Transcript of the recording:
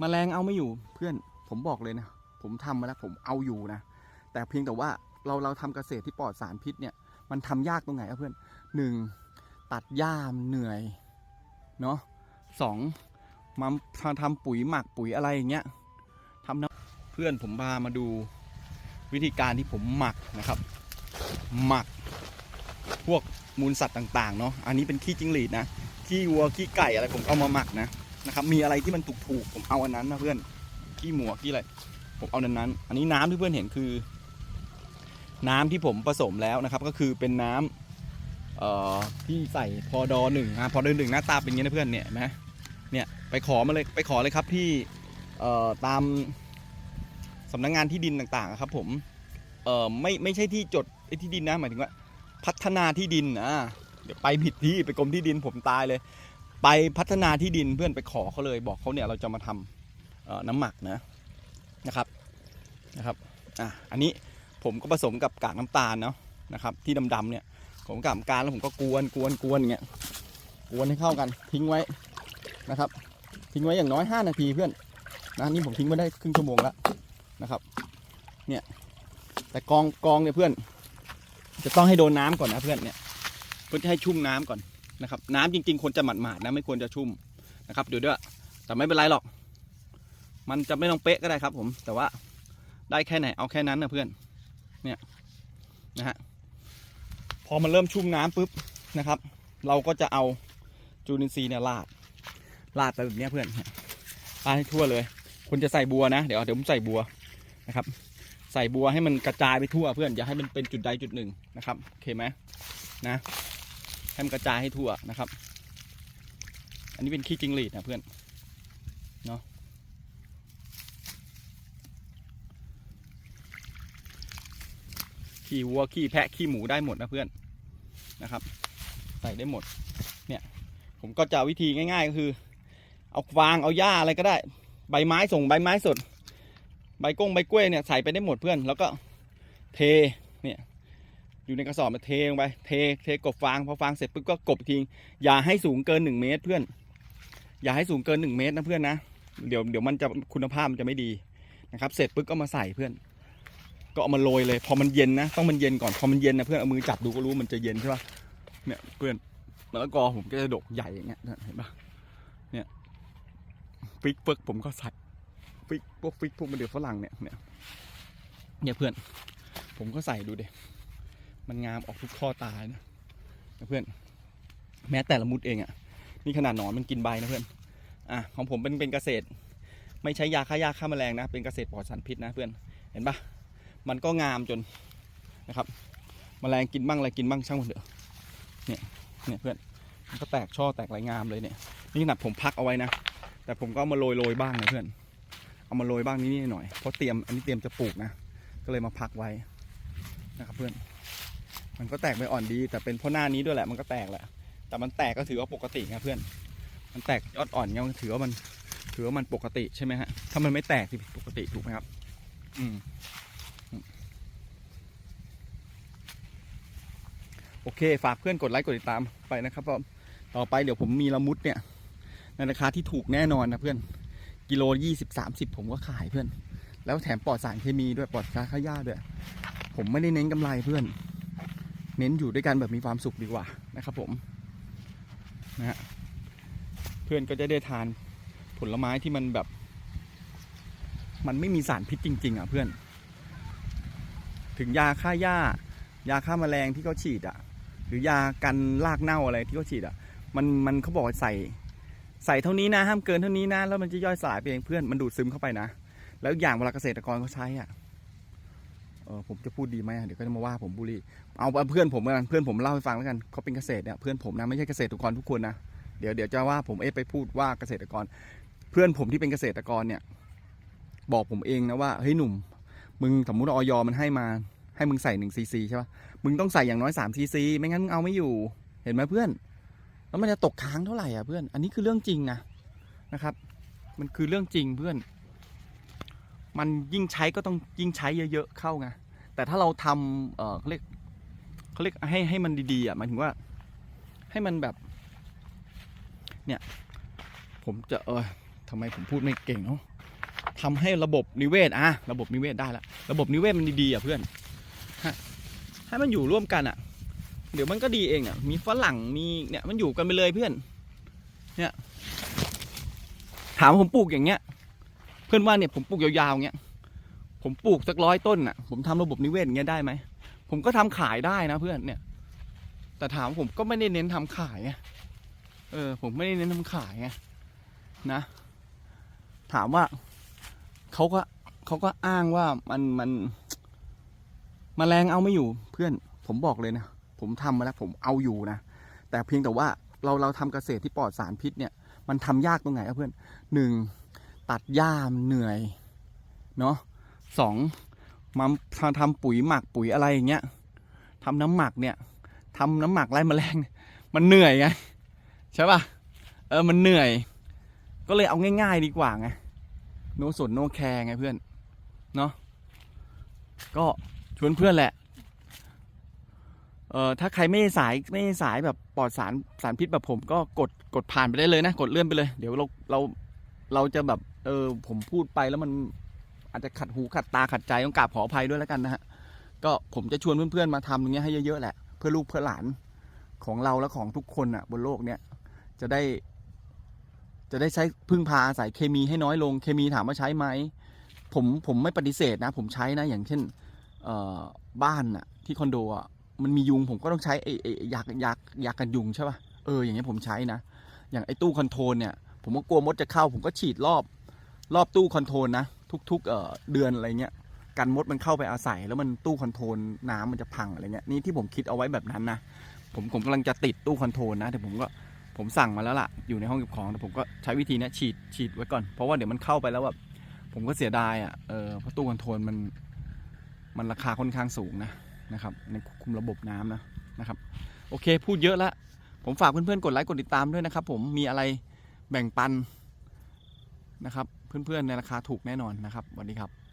มแมลงเอาไม่อยู่เพื่อนผมบอกเลยนะ ผมทำมาแล้วผมเอาอยู่นะ แต่เพียงแต่ว่าเราเราทำเกษตรที่ปลอดสารพิษเนี่ย มันทำยากตรงไหนครับเพื่อนหนึ่งตัดหญ้ามเหนื่อยเนาะสองมาทำทำปุ๋ยหมักปุ๋ยอะไรอย่างเงี้ยทำน้ำเพื่อนผมพามาดูวิธีการที่ผมหมักนะครับ หมักพวกมูลสัตว์ต่างๆเนาะอันนี้เป็นขี้จิ้งหรีดนะขี้วัวขี้ไก่อะไรผมเอามาหมักนะ นะครับ มีอะไรที่มันถูกๆผมเอาอันนั้นนะเพื่อนขี้หมูขี้อะไรผมเอาอันนั้น อันนี้น้ำที่เพื่อนเห็นคือ น้ำที่ผมผสมแล้วนะครับ ก็คือเป็นน้ำเอ่อที่ใส่พอดอหนึ่งนะพอดอหนึ่งหน้าตาเป็นอย่างนี้นะเพื่อนเนี่ยนไหมเนี่ยไปขอมาเลยไปขอเลยครับที่เอ่อตามสำนักงงานที่ดินต่างๆครับ ผมเอ่อไม่ไม่ใช่ที่จดที่ดินนะหมายถึงว่า พัฒนาที่ดินนะเดี๋ยวไปผิดที่ไปกรมที่ดินผมตายเลย ไปพัฒนาที่ดินเพื่อนไปขอเขาเลย บอกเขาเนี่ยเราจะมาทำน้ำหมักนะนะครับนะครับอะอันนี้ผมก็ผสมกับกากน้ำตาลเนาะนะครับ ที่ดำๆเนี่ยผมกากน้ำตาลแล้วผมก็กวนกวนกวนอย่างเงี้ยกวนให้เข้ากันทิ้งไว้นะครับ ทิ้งไว้อย่างน้อย 5 นาทีเพื่อนนะนี่ผมทิ้งไว้ได้ครึ่งชั่วโมงแล้วนะครับเนี่ยแต่กองกองเนี่ยเพื่อน จะต้องให้โดนน้ำก่อนนะเพื่อนเนี่ยเพื่อให้ชุ่มน้ำก่อน นะครับ น้ำจริง ๆควรจะหมาดๆนะไม่ควรจะชุ่มนะครับเดี๋ยวด้วยแต่ไม่เป็นไรหรอก มันจะไม่ต้องเป๊ะก็ได้ครับ ผม แต่ว่าได้แค่ไหนเอาแค่นั้นนะเพื่อน เนี่ยนะฮะพอมันเริ่มชุ่มน้ำปุ๊บนะครับ เราก็จะเอาจูนินทรีย์เนี่ยราดราดไปแบบนี้เพื่อนเนี่ยราดให้ทั่วเลยคุณจะใส่บัวนะเดี๋ยวเดี๋ยวผมใส่บัวนะครับ ใส่บัวให้มันกระจายไปทั่วเพื่อนอย่าให้มันเป็นจุดใดจุดหนึ่งนะครับโอเคไหมนะ ให้มันกระจายให้ทั่วนะครับ อันนี้เป็นขี้จิงหรีดนะเพื่อนเนาะขี้วัวขี้แพะขี้หมูได้หมดนะเพื่อนนะครับ ใส่ได้หมด เนี่ย ผมก็จะวิธีง่าย ๆ ก็คือ เอาฟางเอาหญ้าอะไรก็ได้ ใบไม้ส่งใบไม้สด ใบก้งใบกล้วยเนี่ยใส่ไปได้หมดเพื่อน แล้วก็เทเนี่ย อยู่ในกระสอบมาเทลงไปเทเทกบฟางพอฟางเสร็จปุ๊บก็กบอีกทีอย่าให้สูงเกินหนึ่งเมตรเพื่อน อย่าให้สูงเกินหนึ่งเมตรนะเพื่อนนะเดี๋ยวเดี๋ยวมันจะคุณภาพมันจะไม่ดีนะครับ เสร็จปุ๊บก็มาใส่เพื่อน ก็เอามาโรยเลย พอมันเย็นนะต้องมันเย็นก่อนพอมันเย็นนะเพื่อนเอามือจับดูก็รู้มันจะเย็นใช่ปะเนี่ยเพื่อนมะละกอผมก็จะดกใหญ่อย่างเงี้ยเห็นปะเนี่ยฟิกเฟิกผมก็ใส่ฟิกพวกฟิกพวกมันเดือฝรั่งเนี่ยเนี่ยเนี่ยเพื่อน ผมก็ใส่ดูเด็ มันงามออกทุกข้อตานะนะเพื่อน แม้แต่ละมุดเองอะ่ะนี่ขนาดหนอนมันกินใบนะเพื่อนอะของผมเป็นเป็นเกษตร ไม่ใช้ยาฆ่าหญ้าฆ่าแมลงนะ เป็นเกษตรปลอดสารพิษนะเพื่อนเห็นปะมันก็งามจนนะครับมแมลงกินบ้างอะไรกินบ้างช่างมันเถอะเนี่ยเนี่ยเพื่อนมันก็แตกช่อแตกลายงามเลยเนี่ยนี่ขนาดผมพักเอาไว้นะแต่ผมก็เอามาโรยโรยบ้างนะเพื่อน เอามาโรยบ้างนิดหน่อยเพราะเตรียมอันนี้เตรียมจะปลูกนะ ก็เลยมาพักไว้นะครับเพื่อน มันก็แตกไปอ่อนดี แต่เป็นเพราะหน้านี้ด้วยแหละมันก็แตกแหละ แต่มันแตกก็ถือว่าปกตินะเพื่อน มันแตกยอดอ่อนเนี่ยมันถือว่ามันถือว่ามันปกติใช่ไหมฮะ ถ้ามันไม่แตกที่ผิปกติถูกไหมครับ อืม โอเค ฝากเพื่อนกดไลค์กดติดตามไปนะครับผมต่อไปเดี๋ยวผมมีละมุดเนี่ยในราคาที่ถูกแน่นอนนะเพื่อน กิโลยี่สิบสามสิบผมก็ขายเพื่อน แล้วแถมปลอดสารเคมีด้วยปลอดยาฆ่าหญ้าด้วย ผมไม่ได้เน้นกำไรเพื่อน เน้นอยู่ด้วยกันแบบมีความสุขดีกว่านะครับผมนะฮะเพื่อนก็จะได้ทานผลไม้ที่มันแบบ มันไม่มีสารพิษจริง ๆ อะเพื่อน ถึงยาฆ่าหญ้ายาฆ่าแมลงที่เขาฉีดอะ หรือยากันรากเน่าอะไรที่เขาฉีดอะ มันมันเขาบอกใส่ ใส่เท่านี้นะห้ามเกินเท่านี้นะ แล้วมันจะย่อยสลายไปเองเพื่อนมันดูดซึมเข้าไปนะ แล้วอย่างเวลาเกษตรกรเขาใช้อะ เออผมจะพูดดีไหมเดี๋ยวก็จะมาว่าผมบุรีเอาเพื่อนผมกันเพื่อนผมเล่าให้ฟังแล้วกันเขาเป็นเกษตรเนี่ยเพื่อนผมนะไม่ใช่เกษตรกรทุกคนนะเดี๋ยวเดี๋ยวจะว่าผมเอ๊ะไปพูดว่าเกษตรกร เพื่อนผมที่เป็นเกษตรกรเนี่ย บอกผมเองนะว่าเฮ้ยหนุ่ม มึงสมมติออยมันให้มา ให้มึงใส่หนึ่งซีซีใช่ปะมึงต้องใส่อย่างน้อยสามซีซีไม่งั้นมึงเอาไม่อยู่เห็นไหมเพื่อน แล้วมันจะตกค้างเท่าไหร่อะเพื่อน อันนี้คือเรื่องจริงนะนะครับ มันคือเรื่องจริงเพื่อน มันยิ่งใช้ก็ต้องยิ่งใช้เยอะๆเข้าไงแต่ถ้าเราทำเออเขาเรียกเขาเรียกให้ให้มันดีๆอะหมายถึงว่าให้มันแบบ เนี่ย ผมจะเออทำไมผมพูดไม่เก่งเนาะทำให้ระบบนิเวศอะระบบนิเวศได้ละระบบนิเวศมันดีๆอะเพื่อนให้มันอยู่ร่วมกันอะ เดี๋ยวมันก็ดีเองอะมีฝรั่งมีเนี่ยมันอยู่กันไปเลยเพื่อน เนี่ย ถามผมปลูกอย่างเงี้ย เพื่อนว่าเนี่ยผมปลูกยาวๆอย่างเงี้ย ผมปลูกสักร้อยต้นอะ ผมทำระบบนิเวศอย่างเงี้ยได้ไหม ผมก็ทำขายได้นะเพื่อนเนี่ย แต่ถามผมก็ไม่ได้เน้นทำขายไง เออ ผมไม่ได้เน้นทำขายไงนะ ถามว่าเขาก็เขาก็อ้างว่ามันมันมแมลงเอาไม่อยู่เพื่อน ผมบอกเลยนะ ผมทำมาแล้วผมเอาอยู่นะ แต่เพียงแต่ว่าเราเราทำเกษตรที่ปลอดสารพิษเนี่ย มันทำยากตรงไหนอะเพื่อนหนึ่ง ตัดหญ้ามันเหนื่อย เนาะสองมาทำทำปุ๋ยหมักปุ๋ยอะไรอย่างเงี้ยทำน้ำหมักเนี่ยทำน้ำหมักไล่แมลงมันเหนื่อยไงใช่ป่ะเออมันเหนื่อย ก็เลยเอาง่าย ๆ ดีกว่าไงโนสนโนแคร์ไงเพื่อนเนาะก็ชวนเพื่อนแหละเออถ้าใครไม่สายไม่สายแบบปลอดสารสารพิษแบบผมก็กดกดผ่านไปได้เลยนะ กดเลื่อนไปเลย เดี๋ยวเราเรา เราจะแบบเออผมพูดไปแล้วมันอาจจะขัดหูขัดตาขัดใจต้องกราบขออภัยด้วยแล้วกันนะฮะก็ผมจะชวนเพื่อนๆมาทำตรงเนี้ยให้เยอะๆแหละ เพื่อลูกเพื่อหลานของเราและของทุกคนอะ บนโลกเนี้ยจะได้ จะได้ใช้พึ่งพาอาศัยเคมีให้น้อยลง เคมีถามว่าใช้ไหมผมผมไม่ปฏิเสธนะ ผมใช้นะ อย่างเช่นเอ่อบ้านอะ ที่คอนโดอะมันมียุงผมก็ต้องใช้ไอ้ไอ้ไอ้ยายายายากันยุงใช่ป่ะเอออย่างเงี้ยผมใช้นะอย่างไอ้ตู้คอนโทรลเนี่ย ผมก็กลัวมดจะเข้า ผมก็ฉีดรอบรอบตู้คอนโทรลนะ ทุกๆเเดือนอะไรเงี้ยกันมดมันเข้าไปอาศัย แล้วมันตู้คอนโทรลน้ำมันจะพังอะไรเงี้ยนี่ที่ผมคิดเอาไว้แบบนั้นนะผมผมกำลังจะติดตู้คอนโทรลนะแต่ผมก็ผมสั่งมาแล้วล่ะ อยู่ในห้องเก็บของแต่ผมก็ใช้วิธีนี้ฉีดฉีดไว้ก่อน เพราะว่าเดี๋ยวมันเข้าไปแล้วแบบผมก็เสียดายอะเออเพราะตู้คอนโทรลมันมันราคาค่อนข้างสูงนะนะครับในคุมระบบน้ำนะนะครับ โอเคพูดเยอะล้วผมฝากเพื่อนๆกดไลค์กดติดตามด้วยนะครับ ผมมีอะไร แบ่งปันนะครับ เพื่อนๆในราคาถูกแน่นอนนะครับสวัสดีครับ